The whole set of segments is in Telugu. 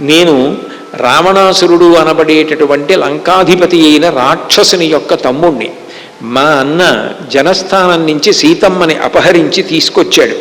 నేను రావణాసురుడు అనబడేటటువంటి లంకాధిపతి అయిన రాక్షసుని యొక్క తమ్ముణ్ణి. మా అన్న జనస్థానం నుంచి సీతమ్మని అపహరించి తీసుకొచ్చాడు.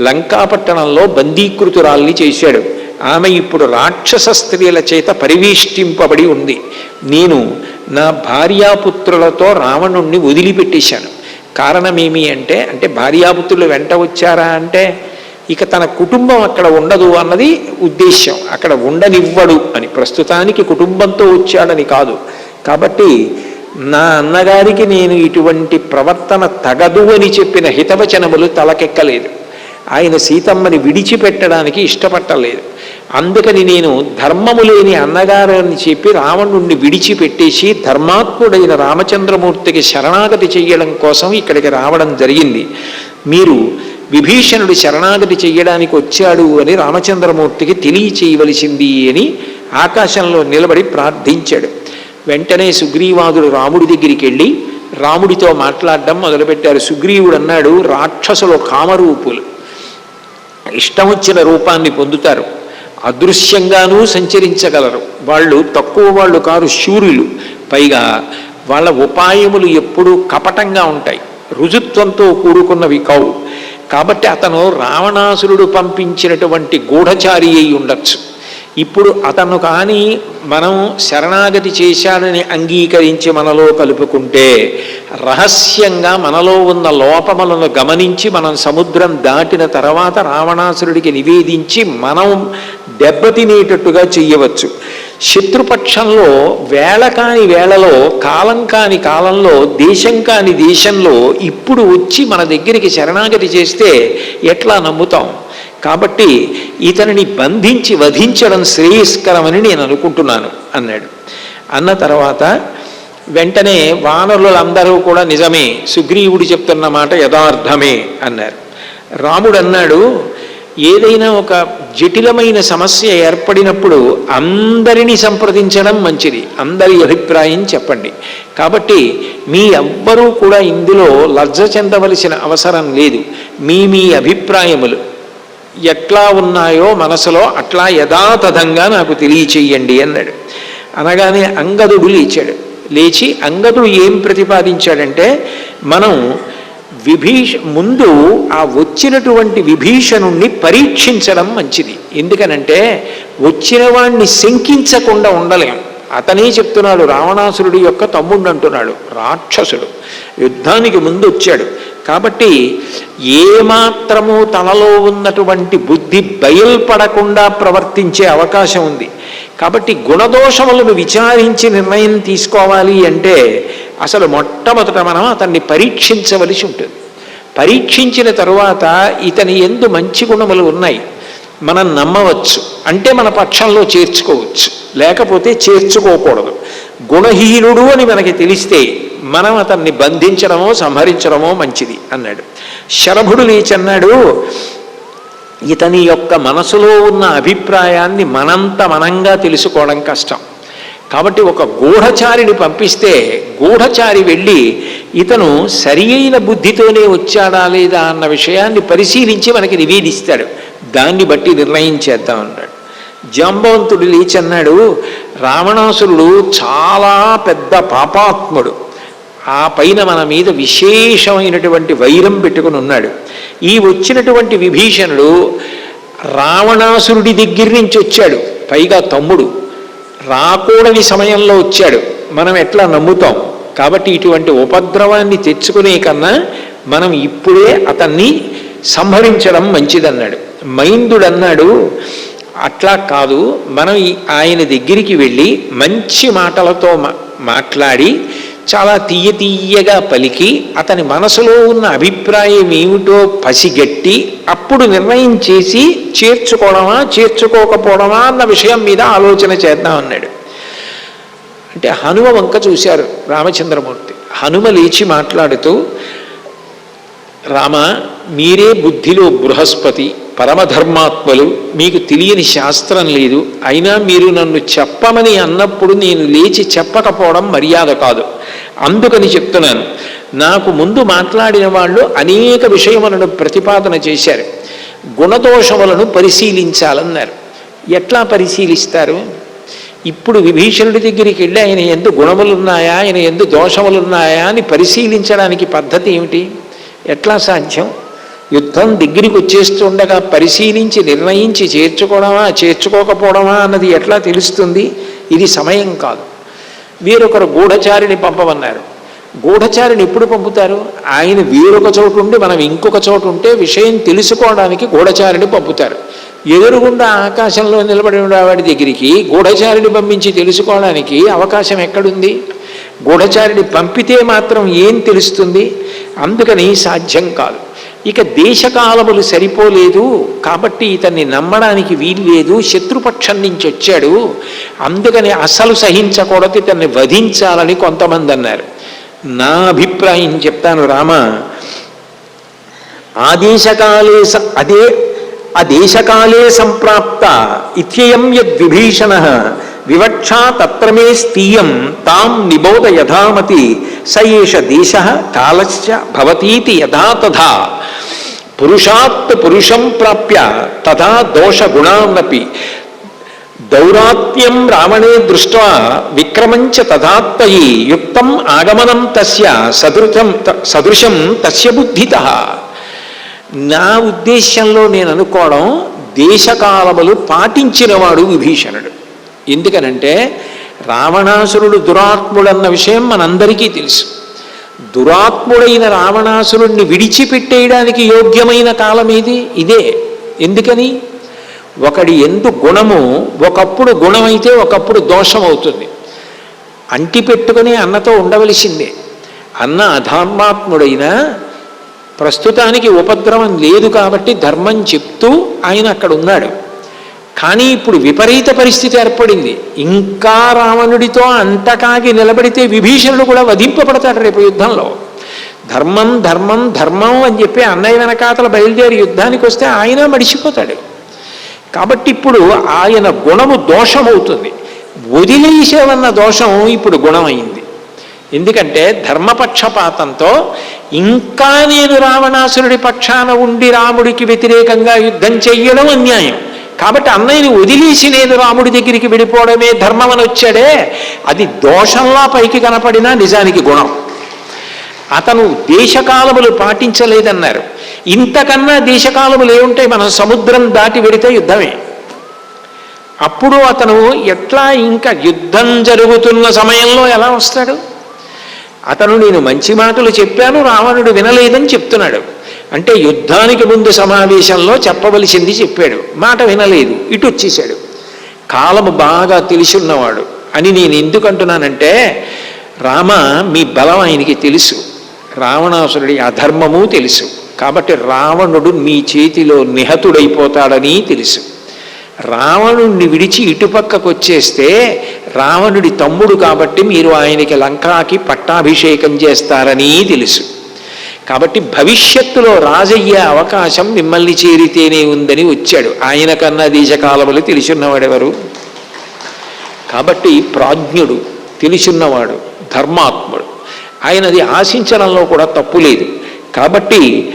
లంకాపట్టణంలో బందీకృతురాల్ని చేశాడు. ఆమె ఇప్పుడు రాక్షస స్త్రీల చేత పరివేష్టింపబడి ఉంది. నేను నా భార్యాపుత్రులతో రావణుణ్ణి వదిలిపెట్టేశాను. కారణమేమి అంటే అంటే భార్యాపుత్రులు వెంట వచ్చారా అంటే ఇక తన కుటుంబం అక్కడ ఉండదు అన్నది ఉద్దేశ్యం. అక్కడ ఉండనివ్వడు అని. ప్రస్తుతానికి కుటుంబంతో వచ్చాడని కాదు. కాబట్టి నా అన్నగారికి నేను ఇటువంటి ప్రవర్తన తగదు అని చెప్పిన హితవచనములు తలకెక్కలేదు. ఆయన సీతమ్మని విడిచిపెట్టడానికి ఇష్టపట్టలేదు. అందుకని నేను ధర్మము లేని అన్నగారు అని చెప్పి రావణుణ్ణి విడిచిపెట్టేసి ధర్మాత్ముడైన రామచంద్రమూర్తికి శరణాగతి చేయడం కోసం ఇక్కడికి రావడం జరిగింది. మీరు విభీషణుడు శరణాగతి చెయ్యడానికి వచ్చాడు అని రామచంద్రమూర్తికి తెలియచేయవలసింది అని ఆకాశంలో నిలబడి ప్రార్థించాడు. వెంటనే సుగ్రీవాదుడు రాముడి దగ్గరికి వెళ్ళి రాముడితో మాట్లాడడం మొదలుపెట్టారు. సుగ్రీవుడు అన్నాడు రాక్షసులు కామరూపులు ఇష్టం వచ్చిన రూపాన్ని పొందుతారు అదృశ్యంగానూ సంచరించగలరు. వాళ్ళు తక్కువ వాళ్ళు కారు శూరులు. పైగా వాళ్ళ ఉపాయములు ఎప్పుడూ కపటంగా ఉంటాయి. రుజుత్వంతో కూడుకున్నవి కావు. కాబట్టి అతను రావణాసురుడు పంపించినటువంటి గూఢచారి అయి ఉండొచ్చు. ఇప్పుడు అతను కానీ మనం శరణాగతి చేశాడని అంగీకరించి మనలో కలుపుకుంటే రహస్యంగా మనలో ఉన్న లోపములను గమనించి మనం సముద్రం దాటిన తర్వాత రావణాసురుడికి నివేదించి మనం దెబ్బతినేటట్టుగా చెయ్యవచ్చు శత్రుపక్షంలో వేళ కాని వేళలో కాలం కాని కాలంలో దేశం కాని దేశంలో ఇప్పుడు వచ్చి మన దగ్గరికి శరణాగతి చేస్తే ఎట్లా నమ్ముతాం? కాబట్టి ఇతనిని బంధించి వధించడం శ్రేయస్కరమని నేను అనుకుంటున్నాను అన్నాడు. అన్న తర్వాత వెంటనే వానరులందరూ కూడా నిజమే సుగ్రీవుడు చెప్తున్న మాట యథార్థమే అన్నారు. రాముడు అన్నాడు ఏదైనా ఒక జటిలమైన సమస్య ఏర్పడినప్పుడు అందరినీ సంప్రదించడం మంచిది. అందరి అభిప్రాయం చెప్పండి. కాబట్టి మీ ఎవ్వరూ కూడా ఇందులో లజ్జ చెందవలసిన అవసరం లేదు. మీ మీ అభిప్రాయములు ఎట్లా ఉన్నాయో మనసులో అట్లా యథాతథంగా నాకు తెలియచేయండి అన్నాడు. అనగానే అంగదుడు లేచాడు. లేచి అంగదుడు ఏం ప్రతిపాదించాడంటే మనం విభీష ముందు ఆ వచ్చినటువంటి విభీషణుణ్ణి పరీక్షించడం మంచిది. ఎందుకనంటే వచ్చిన వాణ్ణి శంకించకుండా ఉండలేం. అతనే చెప్తున్నాడు రావణాసురుడి యొక్క తమ్ముడు అంటున్నాడు రాక్షసుడు. యుద్ధానికి ముందు వచ్చాడు కాబట్టి ఏమాత్రము తనలో ఉన్నటువంటి బుద్ధి బయల్పడకుండా ప్రవర్తించే అవకాశం ఉంది. కాబట్టి గుణదోషములను విచారించి నిర్ణయం తీసుకోవాలి అంటే అసలు మొట్టమొదట మనం అతన్ని పరీక్షించవలసి ఉంటుంది. పరీక్షించిన తరువాత ఇతని ఎందు మంచి గుణములు ఉన్నాయి. మనం నమ్మవచ్చు. అంటే మన పక్షంలో చేర్చుకోవచ్చు. లేకపోతే చేర్చుకోకూడదు. గుణహీనుడు అని మనకి తెలిస్తే మనం అతన్ని బంధించడమో సంహరించడమో మంచిది అన్నాడు. శరభుడు లేచన్నాడు ఇతని యొక్క మనసులో ఉన్న అభిప్రాయాన్ని మనంత మనంగా తెలుసుకోవడం కష్టం. కాబట్టి ఒక గూఢచారిని పంపిస్తే గూఢచారి వెళ్ళి ఇతను సరి అయిన బుద్ధితోనే వచ్చాడా లేదా అన్న విషయాన్ని పరిశీలించి మనకి నివేదిస్తాడు. దాన్ని బట్టి నిర్ణయం చేద్దాం అన్నాడు. జాంబవంతుడు లేచన్నాడు రావణాసురుడు చాలా పెద్ద పాపాత్ముడు. ఆ పైన మన మీద విశేషమైనటువంటి వైరం పెట్టుకుని ఉన్నాడు. ఈ వచ్చినటువంటి విభీషణుడు రావణాసురుడి దగ్గర నుంచి వచ్చాడు. పైగా తమ్ముడు రాకూడని సమయంలో వచ్చాడు. మనం ఎట్లా నమ్ముతాం? కాబట్టి ఇటువంటి ఉపద్రవాన్ని తెచ్చుకునే కన్నా మనం ఇప్పుడే అతన్ని సంహరించడం మంచిదన్నాడు. మైందుడు అన్నాడు అట్లా కాదు మనం ఆయన దగ్గరికి వెళ్ళి మంచి మాటలతో మాట్లాడి చాలా తీయ తీయగా పలికి అతని మనసులో ఉన్న అభిప్రాయం ఏమిటో పసిగట్టి అప్పుడు నిర్ణయం చేసి చేర్చుకోవడమా చేర్చుకోకపోవడమా అన్న విషయం మీద ఆలోచన చేద్దాం అన్నాడు. అంటే హనుమ వంక చూశారు రామచంద్రమూర్తి. హనుమ లేచి మాట్లాడుతూ రామ మీరే బుద్ధిలో బృహస్పతి పరమధర్మాత్మలు మీకు తెలియని శాస్త్రం లేదు. అయినా మీరు నన్ను చెప్పమని అన్నప్పుడు నేను లేచి చెప్పకపోవడం మర్యాద కాదు. అందుకని చెప్తున్నాను. నాకు ముందు మాట్లాడిన వాళ్ళు అనేక విషయములను ప్రతిపాదన చేశారు. గుణదోషములను పరిశీలించాలన్నారు. ఎట్లా పరిశీలిస్తారు? ఇప్పుడు విభీషణుడి దగ్గరికి వెళ్ళి ఆయన ఎందు గుణములున్నాయా? ఆయన ఎందు దోషములున్నాయా అని పరిశీలించడానికి పద్ధతి ఏమిటి? ఎట్లా సాధ్యం? యుద్ధం దగ్గరికి వచ్చేస్తుండగా పరిశీలించి నిర్ణయించి చేర్చుకోవడమా చేర్చుకోకపోవడమా అన్నది ఎట్లా తెలుస్తుంది? ఇది సమయం కాదు. వీరొకరు గూఢచారిని పంపమన్నారు. గూఢచారిని ఎప్పుడు పంపుతారు? ఆయన వీరొక చోటు ఉండి మనం ఇంకొక చోటు ఉంటే విషయం తెలుసుకోవడానికి గూఢచారిని పంపుతారు. ఎదురుగుండా ఆకాశంలో నిలబడి ఉన్న వాడి దగ్గరికి గూఢచారిని పంపించి తెలుసుకోవడానికి అవకాశం ఎక్కడుంది? గూఢచారిని పంపితే మాత్రం ఏం తెలుస్తుంది? అందుకని సాధ్యం కాదు. ఇక దేశకాలములు సరిపోలేదు కాబట్టి ఇతన్ని నమ్మడానికి వీలు లేదు శత్రుపక్షం నుంచి వచ్చాడు. అందుకని అసలు సహించకూడదు ఇతన్ని వధించాలని కొంతమంది అన్నారు. నా అభిప్రాయం చెప్తాను రామ ఆదేశకాలే స- అదే అదేశకాలే సంప్రాప్త ఇత్యయం యద్విభీషణ. వివక్షా తత్ర స్థీయం తాం నిబోధ యథామతి స ఏష దేశ కాలశ్చ భవతీతి యథా తథా. పురుషాత్ పురుషం ప్రాప్య తథా దోషగుణాన్నపి దౌరాత్మ్యం రావణే దృష్ట్వా విక్రమంచ తథాత్మయి యుక్తం ఆగమనం తస్య సదృశం సదృశం తస్య బుద్ధిత. నా ఉద్దేశ్యంలో నేను అనుకోవడం దేశకాలములు పాటించినవాడు విభీషణుడు. ఎందుకనంటే రావణాసురుడు దురాత్ముడన్న విషయం మనందరికీ తెలుసు. దురాత్ముడైన రావణాసురుణ్ణి విడిచిపెట్టేయడానికి యోగ్యమైన కాలం ఏది? ఇదే. ఎందుకని? ఒకడి ఎందు గుణము ఒకప్పుడు గుణమైతే ఒకప్పుడు దోషం అవుతుంది అంటి పెట్టుకుని అన్నతో ఉండవలసిందే. అన్న అధర్మాత్ముడైన ప్రస్తుతానికి ఉపద్రవం లేదు కాబట్టి ధర్మం చెప్తూ ఆయన అక్కడ ఉన్నాడు కానీ ఇప్పుడు విపరీత పరిస్థితి ఏర్పడింది. ఇంకా రావణుడితో అంతకాగి నిలబడితే విభీషణుడు కూడా వధింపబడతాడు రేపు యుద్ధంలో. ధర్మం ధర్మం ధర్మం అని చెప్పి అన్నయ్య వెనకాతల బయలుదేరి యుద్ధానికి వస్తే ఆయన మడిచిపోతాడు. కాబట్టి ఇప్పుడు ఆయన గుణము దోషమవుతుంది. వదిలేసేవన్న దోషం ఇప్పుడు గుణమైంది. ఎందుకంటే ధర్మపక్షపాతంతో ఇంకా నేను రావణాసురుడి పక్షాన ఉండి రాముడికి వ్యతిరేకంగా యుద్ధం చెయ్యడం అన్యాయం. కాబట్టి అన్నయ్యని వదిలేసి నేను రాముడి దగ్గరికి విడిపోవడమే ధర్మం అని వచ్చాడే. అది దోషంలా పైకి కనపడినా నిజానికి గుణం. అతను దేశకాలములు పాటించలేదన్నారు. ఇంతకన్నా దేశకాలములు ఏముంటాయి మనం సముద్రం దాటి వెడితే యుద్ధమే. అప్పుడు అతను ఎట్లా ఇంకా యుద్ధం జరుగుతున్న సమయంలో ఎలా వస్తాడు? అతను నేను మంచి మాటలు చెప్పాను రావణుడు వినలేదని చెప్తున్నాడు. అంటే యుద్ధానికి ముందు సమావేశంలో చెప్పవలసింది చెప్పాడు. మాట వినలేదు. ఇటు వచ్చేసాడు. కాలము బాగా తెలుసున్నవాడు. అని నేను ఎందుకు అంటున్నానంటే రామ మీ బలం ఆయనకి తెలుసు. రావణాసురుడి అధర్మము తెలుసు. కాబట్టి రావణుడు మీ చేతిలో నిహతుడైపోతాడని తెలుసు. రావణుణ్ణి విడిచి ఇటుపక్కకు వచ్చేస్తే రావణుడి తమ్ముడు కాబట్టి మీరు ఆయనకి లంకాకి పట్టాభిషేకం చేస్తారని తెలుసు. కాబట్టి భవిష్యత్తులో రాజయ్యే అవకాశం మిమ్మల్ని చేరితేనే ఉందని వచ్చాడు. ఆయన కన్నా దేశకాలములు తెలుసున్నవాడెవరు? కాబట్టి ప్రాజ్ఞుడు తెలుసున్నవాడు ధర్మాత్ముడు. ఆయనది ఆశించడంలో కూడా తప్పు లేదు. కాబట్టి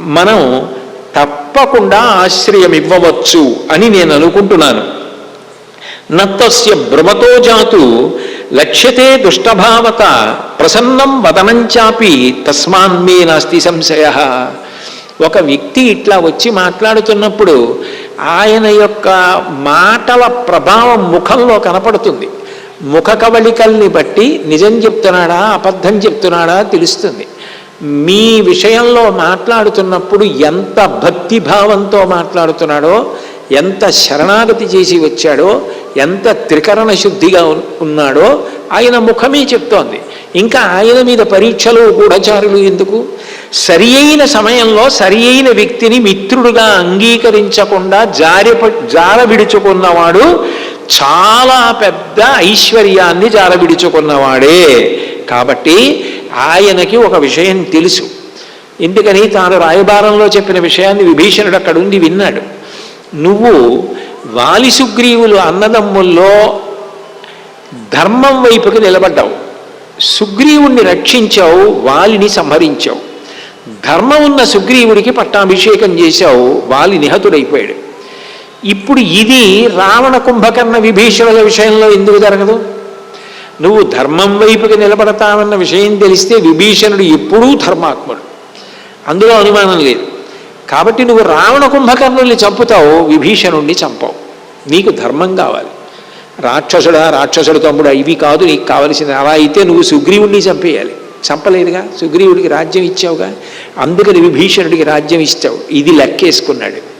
మనం తప్పకుండా ఆశ్రయం ఇవ్వవచ్చు అని నేను అనుకుంటున్నాను. నత్తస్య భ్రమతో జాతు లక్ష్యతే దుష్టభావత ప్రసన్నం వదనంచాపి తస్మాన్మే నాస్తి సంశయ. ఒక వ్యక్తి ఇట్లా వచ్చి మాట్లాడుతున్నప్పుడు ఆయన యొక్క మాటల ప్రభావం ముఖంలో కనపడుతుంది. ముఖ కవళికల్ని బట్టి నిజం చెప్తున్నాడా అబద్ధం చెప్తున్నాడా తెలుస్తుంది. మీ విషయంలో మాట్లాడుతున్నప్పుడు ఎంత భక్తిభావంతో మాట్లాడుతున్నాడో ఎంత శరణాగతి చేసి వచ్చాడో ఎంత త్రికరణ శుద్ధిగా ఉన్నాడో ఆయన ముఖమే చెప్తోంది. ఇంకా ఆయన మీద పరీక్షలు గూఢచారులు ఎందుకు? సరి అయిన సమయంలో సరి అయిన వ్యక్తిని మిత్రుడుగా అంగీకరించకుండా జారి జార విడుచుకున్నవాడు చాలా పెద్ద ఐశ్వర్యాన్ని జార విడుచుకున్నవాడే. కాబట్టి ఆయనకి ఒక విషయం తెలుసు. ఎందుకని తాను రాయబారంలో చెప్పిన విషయాన్ని విభీషణుడు అక్కడుండి విన్నాడు. నువ్వు వాలి సుగ్రీవులు అన్నదమ్ముల్లో ధర్మం వైపుకి నిలబడ్డావు. సుగ్రీవుణ్ణి రక్షించావు వాలిని సంహరించావు. ధర్మం ఉన్న సుగ్రీవుడికి పట్టాభిషేకం చేశావు వాలి నిహతుడైపోయాడు. ఇప్పుడు ఇది రావణ కుంభకర్ణ విభీషణుల విషయంలో ఎందుకు జరగదు? నువ్వు ధర్మం వైపుకి నిలబడతావన్న విషయం తెలిస్తే విభీషణుడు ఎప్పుడూ ధర్మాత్ముడు. అందులో అనుమానం లేదు. కాబట్టి నువ్వు రావణ కుంభకర్ణుల్ని చంపుతావు విభీషణుణ్ణి చంపావు. నీకు ధర్మం కావాలి. రాక్షసుడా రాక్షసుడు తమ్ముడా ఇవి కాదు నీకు కావలసింది. అలా అయితే నువ్వు సుగ్రీవుడిని చంపేయాలి. చంపలేదుగా సుగ్రీవుడికి రాజ్యం ఇచ్చావుగా? అందుకని విభీషణుడికి రాజ్యం ఇచ్చావు. ఇది లెక్కేసుకున్నాడు.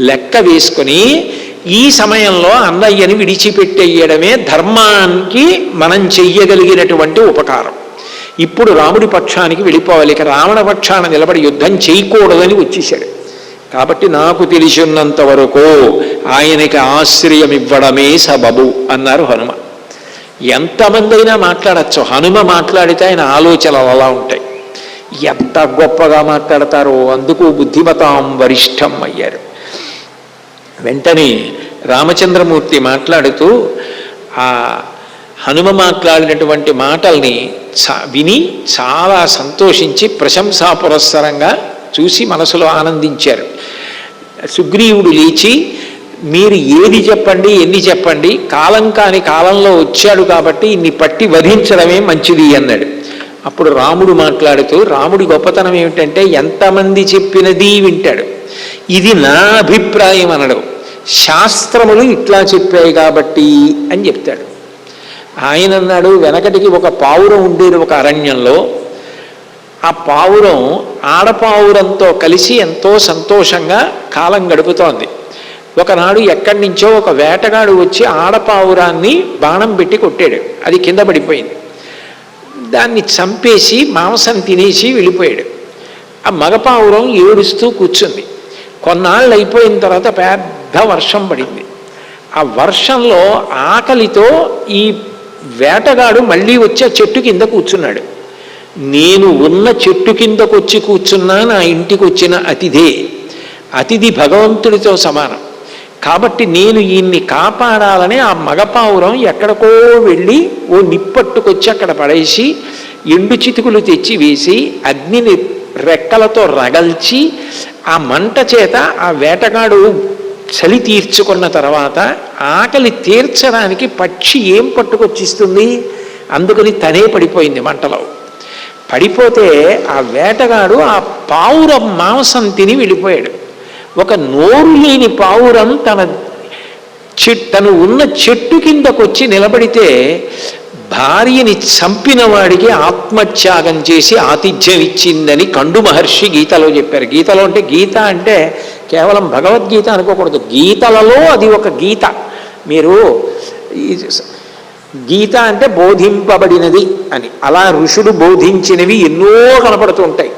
లెక్క వేసుకొని ఈ సమయంలో అన్నయ్యని విడిచిపెట్టేయడమే ధర్మానికి మనం చెయ్యగలిగినటువంటి ఉపకారం. ఇప్పుడు రాముడి పక్షానికి వెళ్ళిపోవాలి. ఇక రావణ పక్షాన నిలబడి యుద్ధం చేయకూడదని వచ్చేసాడు కాబట్టి నాకు తెలిసినంత వరకు ఆయనకి ఆశ్రయం ఇవ్వడమే సబబు అన్నారు హనుమ. ఎంతమంది అయినా మాట్లాడచ్చు. హనుమ మాట్లాడితే ఆయన ఆలోచనలు అలా ఉంటాయి. ఎంత గొప్పగా మాట్లాడతారో అందుకు బుద్ధిమతాం వరిష్టం అయ్యారు. వెంటనే రామచంద్రమూర్తి మాట్లాడుతూ ఆ హనుమ మాట్లాడినటువంటి మాటల్ని చా- విని చాలా సంతోషించి ప్రశంసా పురస్సరంగా చూసి మనసులో ఆనందించారు. సుగ్రీవుడు లేచి మీరు ఏది చెప్పండి ఎన్ని చెప్పండి కాలం కాని కాలంలో వచ్చాడు కాబట్టి ఇన్ని పట్టి వధించడమే మంచిది అన్నాడు. అప్పుడు రాముడు మాట్లాడుతూ రాముడి గొప్పతనం ఏమిటంటే ఎంతమంది చెప్పినది వింటాడు. ఇది నా అభిప్రాయం అనడు. శాస్త్రములు ఇట్లా చెప్పాయి కాబట్టి అని చెప్తాడు. ఆయన అన్నాడు వెనకటికి ఒక పావురం ఉండేది ఒక అరణ్యంలో. ఆ పావురం ఆడపావురంతో కలిసి ఎంతో సంతోషంగా కాలం గడుపుతోంది. ఒకనాడు ఎక్కడి నుంచో ఒక వేటగాడు వచ్చి ఆడపావురాన్ని బాణం పెట్టి కొట్టాడు. అది కింద పడిపోయింది. దాన్ని చంపేసి మాంసం తినేసి వెళ్ళిపోయాడు. ఆ మగపావురం ఏడుస్తూ కూర్చుంది. కొన్నాళ్ళు అయిపోయిన తర్వాత పెద్ద వర్షం పడింది. ఆ వర్షంలో ఆకలితో ఈ వేటగాడు మళ్ళీ వచ్చి ఆ చెట్టు కింద కూర్చున్నాడు. నేను ఉన్న చెట్టు కిందకు వచ్చి కూర్చున్నా నా ఇంటికి వచ్చిన అతిథే. అతిథి భగవంతుడితో సమానం. కాబట్టి నేను ఈయన్ని కాపాడాలని ఆ మగపావురం ఎక్కడికో వెళ్ళి ఓ నిప్పట్టుకొచ్చి అక్కడ పడేసి ఎండు చితుకులు తెచ్చి వేసి అగ్నిని రెక్కలతో రగల్చి ఆ మంట చేత ఆ వేటగాడు చలి తీర్చుకున్న తర్వాత ఆకలి తీర్చడానికి పక్షి ఏం పట్టుకొచ్చిస్తుంది? అందుకని తనే పడిపోయింది మంటలో. పడిపోతే ఆ వేటగాడు ఆ పావురం మాంసం తిని వెళ్ళిపోయాడు ఒక నోరు లేని పావురం తన చెట్ తను ఉన్న చెట్టు కిందకొచ్చి నిలబడితే భార్యని చంపిన వాడికి ఆత్మత్యాగం చేసి ఆతిథ్యం ఇచ్చిందని కండు మహర్షి గీతలో చెప్పారు. గీతలో అంటే గీత అంటే కేవలం భగవద్గీత అనుకోకూడదు. గీతలలో అది ఒక గీత. మీరు గీత అంటే బోధింపబడినది అని. అలా ఋషులు బోధించినవి ఎన్నో కనపడుతూ ఉంటాయి.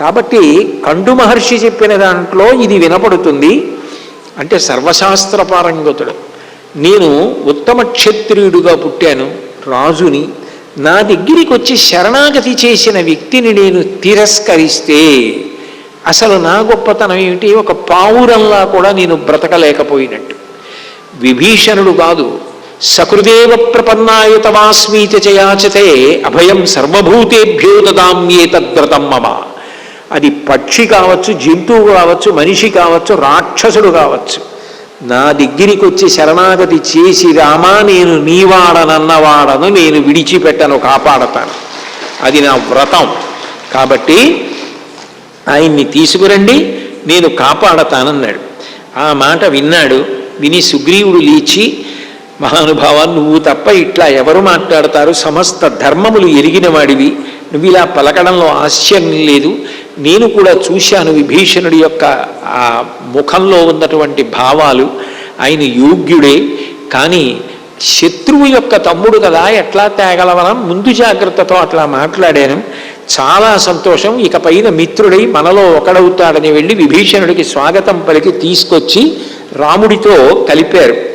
కాబట్టి కండు మహర్షి చెప్పిన దాంట్లో ఇది వినపడుతుంది. అంటే సర్వశాస్త్ర పారంగతుడు నేను ఉత్తమ క్షత్రియుడుగా పుట్టాను రాజుని నా దగ్గరికి వచ్చి శరణాగతి చేసిన వ్యక్తిని నేను తిరస్కరిస్తే అసలు నా గొప్పతనం ఏమిటి? ఒక పావురంలా కూడా నేను బ్రతకలేకపోయినట్టు. విభీషణుడు కాదు సకృదేవ ప్రపన్నాయుతమాస్మీత చయాచతే అభయం సర్వభూతేభ్యో దదామ్యేతద్వ్రతం మమ. అది పక్షి కావచ్చు జంతువు కావచ్చు మనిషి కావచ్చు రాక్షసుడు కావచ్చు. నా దగ్గరికి వచ్చి శరణాగతి చేసి రామా నేను నీవాడనన్నవాడను నేను విడిచిపెట్టను కాపాడతాను. అది నా వ్రతం. కాబట్టి ఆయన్ని తీసుకురండి నేను కాపాడతానన్నాడు. ఆ మాట విన్నాడు. విని సుగ్రీవుడు లేచి మహానుభావ నువ్వు తప్ప ఇట్లా ఎవరు మాట్లాడతారు? సమస్త ధర్మములు ఎరిగిన వాడివి నువ్వు ఇలా పలకడంలో ఆశ్చర్యం లేదు. నేను కూడా చూశాను విభీషణుడి యొక్క ఆ ముఖంలో ఉన్నటువంటి భావాలు. ఆయన యోగ్యుడే. కానీ శత్రువు యొక్క తమ్ముడు కదా ఎట్లా తేగలవనం? ముందు జాగ్రత్తతో అట్లా మాట్లాడాను. చాలా సంతోషం. ఇక పైన మిత్రుడై మనలో ఒకడవుతాడని వెళ్ళి విభీషణుడికి స్వాగతం పలికి తీసుకొచ్చి రాముడితో కలిపారు.